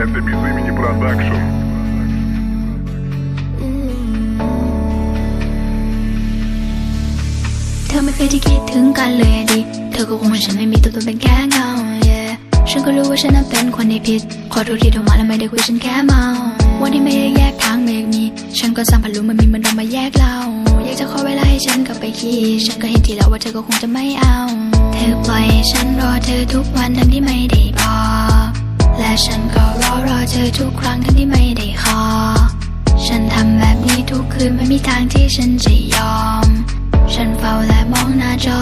Это без имени продакшн. เธอไม่เคยที่คิดถึงกันเลยอดีเธอก็คงให้ฉันไม่มีตัวตนเป็นแค่เงา yeah ฉันก็รู้ว่าฉันนั้นเป็นคนในพิษ ขอโทษที่โทรมาแล้วไม่ได้คุยฉันแค่เมา วันที่ไม่ได้แยกทางไม่มีฉันก็สร้างพันลุมันมีมันต้องมาแยกเรา อยากจะขอเวลาให้ฉันกลับไปคิดฉันก็เห็นทีแล้วว่าเธอก็คงจะไม่เอา เธอปล่อยฉันรอเธอทุกวันทั้งที่ไม่ได้บอกและฉันก็ เธอทุกครั้งทั้งที่ไม่ได้ขอ ฉันทำแบบนี้ทุกคืนไม่มีทางที่ฉันจะยอม ฉันเฝ้าและมองหน้าจอ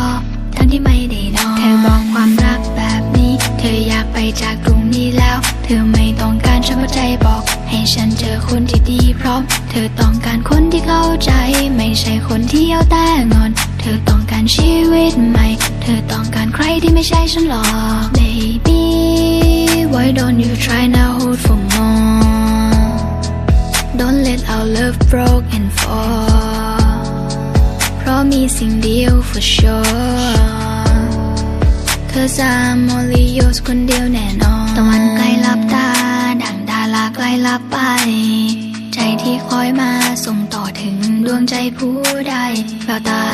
ทั้งที่ไม่ได้นอน เธอบอกความรักแบบนี้ เธออยากไปจากตรงนี้แล้ว เธอไม่ต้องการฉันเข้าใจบอก ให้ฉันเจอคนที่ดีพร้อม เธอต้องการคนที่เข้าใจ ไม่ใช่คนที่เอาแต่งอน เธอต้องการชีวิตใหม่ เธอต้องการใครที่ไม่ใช่ฉันหรอก Baby why don't you try now Don't let our love broke and fall เพราะมีสิ่งเดียว for sure Cause I'm only yours คนเดียวแน่นอนตะวันใกล้ลับตา ดังดาราใกล้ลับไป ใจที่คอยมาส่งต่อถึงดวงใจผู้ใดแววตา